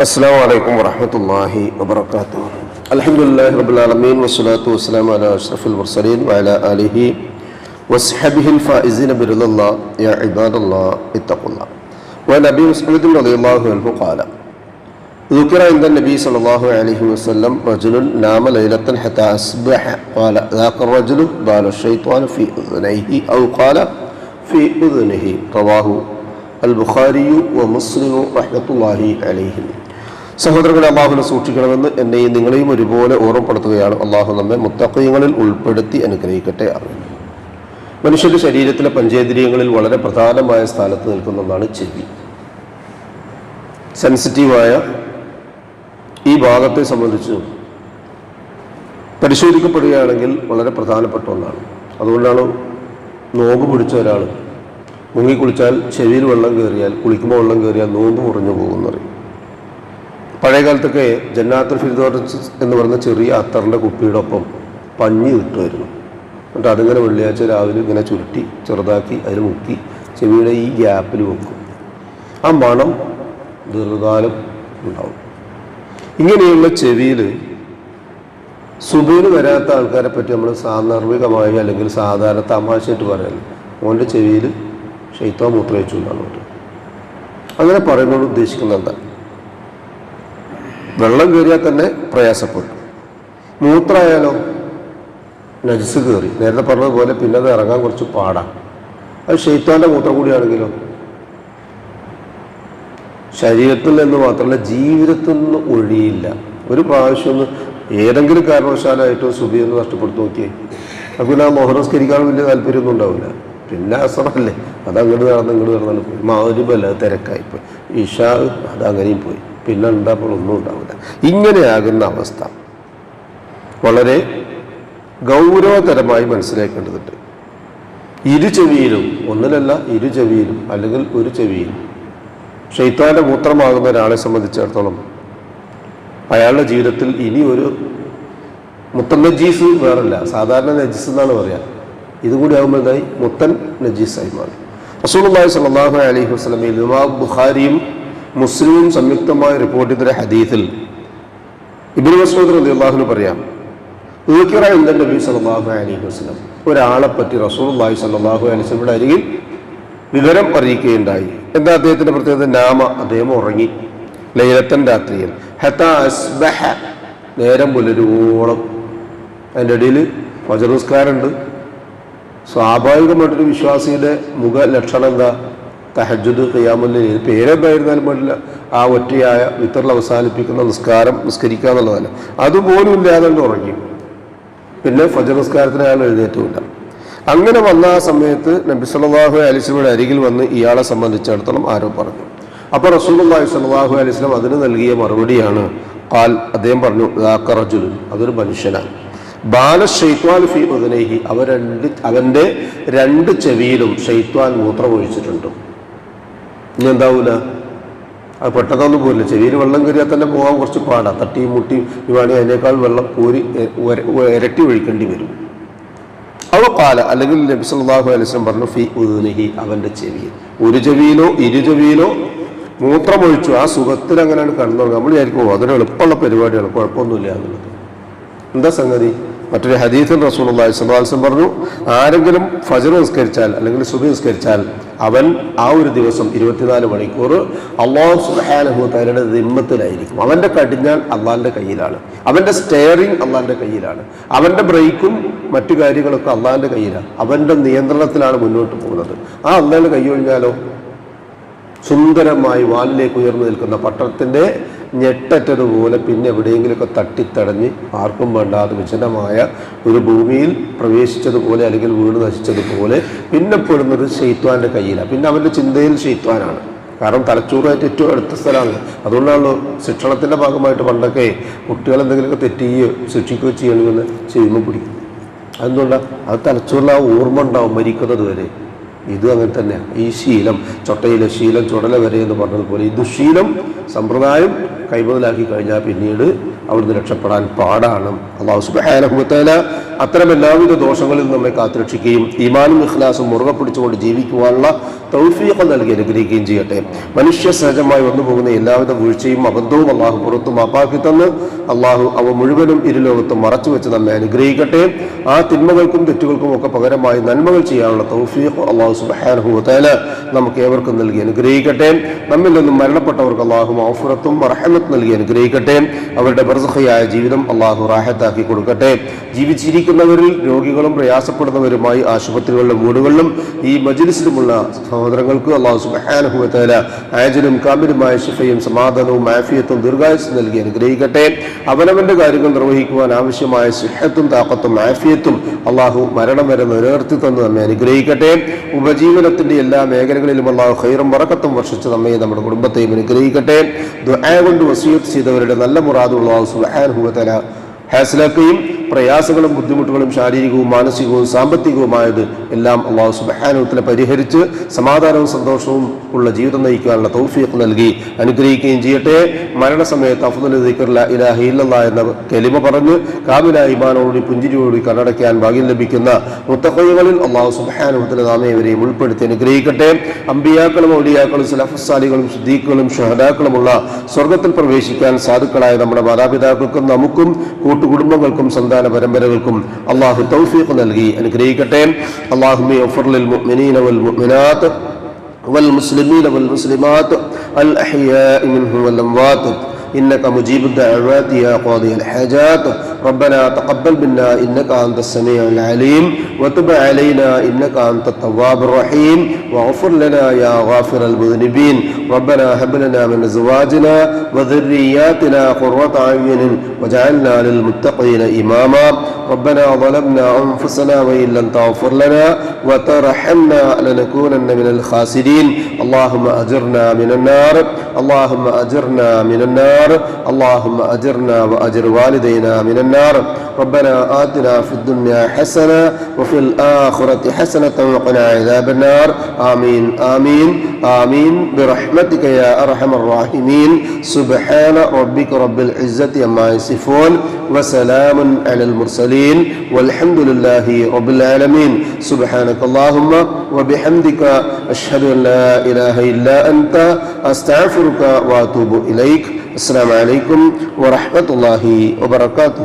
السلام عليكم ورحمة الله وبركاته الحمد لله رب العالمين والصلاة والسلام على أشرف المرسلين وعلى آله وصحبه الفائزين برضا الله يا عباد الله اتقوا الله وعن أبي مسعود رضي الله عنه قال ذكر عند النبي صلى الله عليه وسلم رجل نام ليلة حتى أصبح قال ذاك الرجل بال الشيطان في أذنيه أو قال في أذنه رواه അൽ ബുഖാരിയു വ മുസ്ലിമു റഹ്മത്തുല്ലാഹി അലൈഹി. സഹോദരങ്ങളെ അള്ളാഹുവിനെ സൂക്ഷിക്കണമെന്ന് എന്നെയും നിങ്ങളെയും ഒരുപോലെ ഓർമ്മപ്പെടുത്തുകയാണ് അള്ളാഹു നമ്മെ മുത്തക്കയങ്ങളിൽ ഉൾപ്പെടുത്തി അനുഗ്രഹിക്കട്ടെ. അറിയുന്നു മനുഷ്യന്റെ ശരീരത്തിലെ പഞ്ചേന്ദ്രിയങ്ങളിൽ വളരെ പ്രധാനമായ സ്ഥാനത്ത് നിൽക്കുന്നതാണ് ചെവി. സെൻസിറ്റീവായ ഈ ഭാഗത്തെ സംബന്ധിച്ച് പരിശോധിക്കപ്പെടുകയാണെങ്കിൽ വളരെ പ്രധാനപ്പെട്ട ഒന്നാണ്. അതുകൊണ്ടാണ് നോമ്പ് പിടിച്ച ഒരാൾ മുങ്ങി കുളിച്ചാൽ ചെവിയിൽ വെള്ളം കയറിയാൽ കുളിക്കുമ്പോൾ വെള്ളം കയറിയാൽ നോമ്പ് കുറഞ്ഞു പോകുമെന്ന് പറയും പഴയ കാലത്തൊക്കെ ജന്നാത്തുൽ ഫിർദോസ് എന്ന് പറയുന്ന ചെറിയ അത്തറിന്റെ കുപ്പിയുടെ ഒപ്പം പഞ്ഞി കിട്ടുമായിരുന്നു എന്നിട്ട് അതിങ്ങനെ വെള്ളിയാഴ്ച രാവിലെ ഇങ്ങനെ ചുരുട്ടി ചെറുതാക്കി അതിൽ മുക്കി ചെവിയുടെ ഈ ഗ്യാപ്പിൽ വെക്കും. ആ മണം ദീർഘകാലം ഉണ്ടാവും. ഇങ്ങനെയുള്ള ചെവിയിൽ സുബീന് വരാത്ത ആൾക്കാരെ പറ്റി നമ്മൾ സാന്ദർഭികമായി അല്ലെങ്കിൽ സാധാരണ തമാശയായിട്ട് പറയുന്നത് ഓന്റെ ചെവിയിൽ ഷെയ്ത്തോ മൂത്രയിച്ചു എന്നാണ് അങ്ങനെ പറയുന്നത് ഉദ്ദേശിക്കുന്നത് എന്താ? വെള്ളം കയറിയാൽ തന്നെ പ്രയാസപ്പെട്ടു. മൂത്രമായാലോ? നജസ് കയറി. നേരത്തെ പറഞ്ഞതുപോലെ പിന്നെ അത് ഇറങ്ങാൻ കുറച്ച് പാടാം. അത് ഷെയ്ത്താന്റെ മൂത്രം കൂടിയാണെങ്കിലോ? ശരീരത്തിൽ നിന്ന് മാത്രമല്ല ജീവിതത്തിൽ നിന്ന് ഒഴിയില്ല. ഒരു പ്രാവശ്യം ഒന്ന് ഏതെങ്കിലും കാരണവശാലായിട്ടോ സുബിയൊന്ന് നഷ്ടപ്പെടുത്തു നോക്കിയേ. അപ്പം പിന്നെ ആ മോഹനസ്കരിക്കാൻ വലിയ താല്പര്യമൊന്നും ഉണ്ടാവില്ല. പിന്നെ അസറല്ലേ? അത് അങ്ങോട്ട് നടന്ന് ഇങ്ങോട്ട് നടന്നു പോയി. മാരുബല്ല തിരക്കായി പോയി. ഇഷാ അത് അങ്ങനെയും പോയി. പിന്നെ ഉണ്ടാകുമ്പോൾ ഒന്നും ഉണ്ടാവില്ല. ഇങ്ങനെയാകുന്ന അവസ്ഥ. വളരെ ഗൗരവതരമായി മനസ്സിലാക്കേണ്ടതുണ്ട്. ഇരു ചെവിയിലും ഒന്നിലല്ല ഇരു ചെവിയിലും അല്ലെങ്കിൽ ഒരു ചെവിയിലും. ഷെയ്ത്താന്റെ മൂത്രമാകുന്ന ഒരാളെ സംബന്ധിച്ചിടത്തോളം അയാളുടെ ജീവിതത്തിൽ ഇനി ഒരു മുത്തൻ നജീസ് വേറല്ല. സാധാരണ നജീസ് എന്നാണ് പറയാ. ഇതും കൂടി ആകുമ്പോൾ എന്തായി മുത്തൻ നജീസായി മാറി. റസൂലുള്ളാഹി സ്വല്ലല്ലാഹു അലൈഹി വസല്ലമയിൽ ഇമാം ബുഖാരിയും മുസ്ലിമും സംയുക്തമായി റിപ്പോർട്ട് ചെയ്ത ഹദീസിൽ ഇബ്നു മസ്ഊദ് റളിയല്ലാഹു പറയാം ഊക്കിറ എന്ത നബി സല്ലല്ലാഹു അലൈഹി വസല്ലം. ഒരാളെ പറ്റി റസൂലുള്ളാഹി സ്വല്ലല്ലാഹു അലൈഹി വസല്ലമയുടെ അരികിൽ വിവരം അറിയിക്കുകയുണ്ടായി. എന്താ അദ്ദേഹത്തിന്റെ പ്രത്യേകത? നാമ. അദ്ദേഹം ഉറങ്ങി. ലൈലത്തൻ രാത്രിയിൽ. അസ്ബഹ. നേരം പുലരുവോളം. അതിന്റെ ഇടയിൽ വജനസ്കാരമുണ്ട് സ്വാഭാവികമായിട്ടൊരു വിശ്വാസിയുടെ മുഖ ലക്ഷണം എന്താ തഹജുദ് ഖിയാമുല്ല പേരെന്തായിരുന്നാലും പാടില്ല ആ ഒറ്റയായ വിത്തറിൽ അവസാനിപ്പിക്കുന്ന നിസ്കാരം നിസ്കരിക്കുക എന്നുള്ളതല്ല. അതുപോലും ഇല്ലാതെ ഉറങ്ങി. പിന്നെ ഫജർ നിസ്കാരത്തിന് അയാൾ എഴുന്നേറ്റുമില്ല അങ്ങനെ വന്ന ആ സമയത്ത് നബി സല്ലല്ലാഹു അലിസ്ലമിയുടെ അരികിൽ വന്ന് ഇയാളെ സംബന്ധിച്ചിടത്തോളം ആരോ പറഞ്ഞു. അപ്പോൾ റസൂലുള്ളാഹി സല്ലാഹു അലൈഹി വസല്ലം അതിന് നൽകിയ മറുപടിയാണ് കാൽ അദ്ദേഹം പറഞ്ഞു. അതൊരു മനുഷ്യനാണ്. ബാല ഷെയ്ത്വാൻ ഫി ഉദനൈഹി. അവ രണ്ട് അവന്റെ രണ്ട് ചെവിയിലും ഷെയ്ത്വാൻ മൂത്രമൊഴിച്ചിട്ടുണ്ട്. ഇനി എന്താവൂല? അത് പെട്ടെന്നൊന്നും പോരില്ല ചെവിയിൽ വെള്ളം കയറിയാൽ തന്നെ പോകാൻ കുറച്ച് പാടാ. തട്ടിയും മുട്ടിയും ഇവാണെങ്കിൽ അതിനേക്കാൾ വെള്ളം കോരി ഇരട്ടി ഒഴിക്കേണ്ടി വരും. അവ പാല. അല്ലെങ്കിൽ നബി സല്ലല്ലാഹു അലൈഹി വസല്ലം പറഞ്ഞു ഫി ഉദുനിഹി അവന്റെ ചെവിയിൽ. ഒരു ചെവിയിലോ ഇരു ചെവിയിലോ മൂത്രമൊഴിച്ചു. ആ സുഖത്തിൽ അങ്ങനെയാണ് കടന്നുറങ്ങുക. നമ്മൾ വിചാരിക്കും അതിന് എളുപ്പമുള്ള പരിപാടിയാണ്. കുഴപ്പമൊന്നുമില്ല എന്നുള്ളത്. എന്താ സംഗതി? മറ്റൊരു ഹദീസിൽ റസൂൽ അള്ളാഹിസ്വലാസം പറഞ്ഞു ആരെങ്കിലും ഫജർ നിസ്കരിച്ചാൽ അല്ലെങ്കിൽ സുബി നിസ്കരിച്ചാൽ അവൻ ആ ഒരു ദിവസം ഇരുപത്തിനാല് മണിക്കൂർ അള്ളാഹു സുബാനഹുത്താരുടെ ദിമ്മത്തിലായിരിക്കും. അവന്റെ കടിഞ്ഞാൽ അള്ളാഹിന്റെ കയ്യിലാണ്. അവന്റെ സ്റ്റെയറിങ് അള്ളാഹിന്റെ കയ്യിലാണ്. അവന്റെ ബ്രേക്കും മറ്റു കാര്യങ്ങളൊക്കെ അള്ളാഹിന്റെ കയ്യിലാണ്. അവന്റെ നിയന്ത്രണത്തിലാണ് മുന്നോട്ട് പോകുന്നത്. ആ അള്ളാഹിന്റെ കൈ ഒഴിഞ്ഞാലോ? സുന്ദരമായി വാലിലേക്ക് ഉയർന്നു നിൽക്കുന്ന പട്ടണത്തിന്റെ ഞെട്ടറ്റതുപോലെ പിന്നെ എവിടെയെങ്കിലുമൊക്കെ തട്ടിത്തടഞ്ഞ് ആർക്കും വേണ്ടാതെ വിജനമായ ഒരു ഭൂമിയിൽ പ്രവേശിച്ചതുപോലെ അല്ലെങ്കിൽ വീട് നശിച്ചതുപോലെ പിന്നെ പെടുന്നത് ഷെയ്ത്വാന്റെ കയ്യിലാണ്. പിന്നെ അവന്റെ ചിന്തയിൽ ഷെയ്ത്വാനാണ്. കാരണം തലച്ചോറുമായിട്ട് ഏറ്റവും അടുത്ത സ്ഥലമാണ്. അതുകൊണ്ടാണല്ലോ ശിക്ഷണത്തിന്റെ ഭാഗമായിട്ട് പണ്ടൊക്കെ കുട്ടികൾ എന്തെങ്കിലുമൊക്കെ തെറ്റുകയോ ശിക്ഷിക്കുകയോ ചെയ്യണമെന്ന് ചെയ്യുമ്പോൾ പിടിക്കും അതെന്തുകൊണ്ടാണ് അത് തലച്ചോറിൽ ആ ഓർമ്മ ഉണ്ടാവും മരിക്കുന്നത് വരെ. ഇതും അങ്ങനെ തന്നെയാണ് ഈ ശീലം ചൊട്ടയിലെ ശീലം ചുടല വരെ എന്ന് പറഞ്ഞതുപോലെ ഈ ദുശീലം സമ്പ്രദായം കൈമുതലാക്കി കഴിഞ്ഞാൽ പിന്നീട് അവിടുന്ന് രക്ഷപ്പെടാൻ പാടാണ്. അള്ളാഹു സുബാനഹുത്തല അത്തരം എല്ലാവിധ ദോഷങ്ങളിൽ നമ്മെ കാത്തുരക്ഷിക്കുകയും ഈമാനും ഇഖ്ലാസും മുറുകെ പിടിച്ചുകൊണ്ട് ജീവിക്കുവാനുള്ള തൗഫീഖ് നൽകി അനുഗ്രഹിക്കുകയും ചെയ്യട്ടെ. മനുഷ്യ സഹജമായി വന്നു പോകുന്ന എല്ലാവിധ വീഴ്ചയും അബദ്ധവും അള്ളാഹു പുറത്തു മാപ്പാക്കി തന്ന് അള്ളാഹു അവ മുഴുവനും ഇരുലോകത്തും മറച്ചു വെച്ച് നമ്മെ അനുഗ്രഹിക്കട്ടെ. ആ തിന്മകൾക്കും തെറ്റുകൾക്കും ഒക്കെ പകരമായി നന്മകൾ ചെയ്യാനുള്ള തൗഫീഖ് അള്ളാഹു സുബാനഹുത്തല നമുക്ക് ഏവർക്കും നൽകി അനുഗ്രഹിക്കട്ടെ. നമ്മിൽ നിന്നും മരണപ്പെട്ടവർക്ക് അള്ളാഹു മൗഫുറത്തും റഹമത്ത് നൽകി അനുഗ്രഹിക്കട്ടെ. അവരുടെ ബർസഹയായ ജീവിതം അള്ളാഹു റാഹത്താക്കി കൊടുക്കട്ടെ. ജീവിച്ചിരിക്കുന്നവരിൽ രോഗികളും പ്രയാസപ്പെടുന്നവരുമായി ആശുപത്രികളിലും വീടുകളിലും ഈ മജിലിസിലുമുള്ള സഹോദരങ്ങൾക്ക് അള്ളാഹു സുബാനുഭവത്തേല ആജനും കാമിരുമായ ശിഫയും സമാധാനവും ആഫിയത്തും ദീർഘായുസ് നൽകി അനുഗ്രഹിക്കട്ടെ. അവനവന്റെ കാര്യങ്ങൾ നിർവഹിക്കുവാൻ ആവശ്യമായ സിഹത്തും താക്കത്തും ആഫിയത്തും അള്ളാഹു മരണം വരെ നിലനിർത്തി തന്ന് നമ്മെ അനുഗ്രഹിക്കട്ടെ. ഉപജീവനത്തിന്റെ എല്ലാ മേഖലകളിലും അള്ളാഹു ഖൈറും വറക്കത്തും വർഷിച്ച് നമ്മെ നമ്മുടെ കുടുംബത്തെയും അനുഗ്രഹിക്കട്ടെ. ദുആ കൊണ്ട് വസീയത്ത് ചെയ്തവരുടെ നല്ല മുറാദുള്ള സുബാനുഭവത്തേല ഹാസിലാക്കുകയും പ്രയാസങ്ങളും ബുദ്ധിമുട്ടുകളും ശാരീരികവും മാനസികവും സാമ്പത്തികവുമായത് എല്ലാം അള്ളാഹു സുബാനുത്തിനെ പരിഹരിച്ച് സമാധാനവും സന്തോഷവും ഉള്ള ജീവിതം നയിക്കാനുള്ള തൗഫീഖ് നൽകി. അനുഗ്രഹിക്കുകയും ചെയ്യട്ടെ. മരണസമയത്ത് അഫുദുൽ ദിക്കറില്ല ഇലാഹ ഇല്ലല്ലാ എന്ന കെലിമ പറഞ്ഞ് കാമില ഇമാനോടി പുഞ്ചിരിയോടി കണ്ണടയ്ക്കാൻ ഭാഗ്യം ലഭിക്കുന്ന മുത്തഖൈകളിൽ അള്ളാഹു സുബാനുത്തിലെ നാമേവരെയും ഉൾപ്പെടുത്തി അനുഗ്രഹിക്കട്ടെ. അമ്പിയാക്കളും ഔലിയാക്കളും സലഫുസാലികളും സിദ്ദീഖുകളും ഷഹദാക്കളുമുള്ള സ്വർഗത്തിൽ പ്രവേശിക്കാൻ സാധുക്കളായ നമ്മുടെ മാതാപിതാക്കൾക്കും നമുക്കും കൂട്ടുകുടുംബങ്ങൾക്കും സന്താന പരമ്പരകൾക്കും അള്ളാഹു തൗഫീഖ് നൽകി അനുഗ്രഹിക്കട്ടെ അള്ളാഹുമി ഒഫർലിൽ മുഅ്മിനീന വൽ മുഅ്മിനാത്ത് والمسلمين والمسلمات الأحياء منهم والأموات إنك مجيب الدعوات يا قاضي الحاجات ربنا تقبل منا إنك أنت السميع العليم وتب علينا إنك أنت التواب الرحيم واغفر لنا يا غافر المذنبين ربنا هب لنا من أزواجنا وذرياتنا قرة أعين وجعلنا للمتقين إماما ربنا ظلمنا أنفسنا وإن لم تغفر لنا وترحمنا لنكونن من الخاسرين اللهم أجرنا من النار اللهم أجرنا من النار اللهم أجرنا وأجر والدينا من النار. ربنا آتنا في الدنيا حسنة وفي الآخرة حسنة وقنا عذاب النار. آمين آمين. آمين. برحمتك يا أرحم الراحمين. سبحان ربك رب العزة عما يصفون وسلام على المرسلين. والحمد لله رب العالمين. سبحانك اللهم وبحمدك أشهد أن لا إله إلا أنت. أستغفرك وأتوب إليك. السلام عليكم ورحمة الله وبركاته.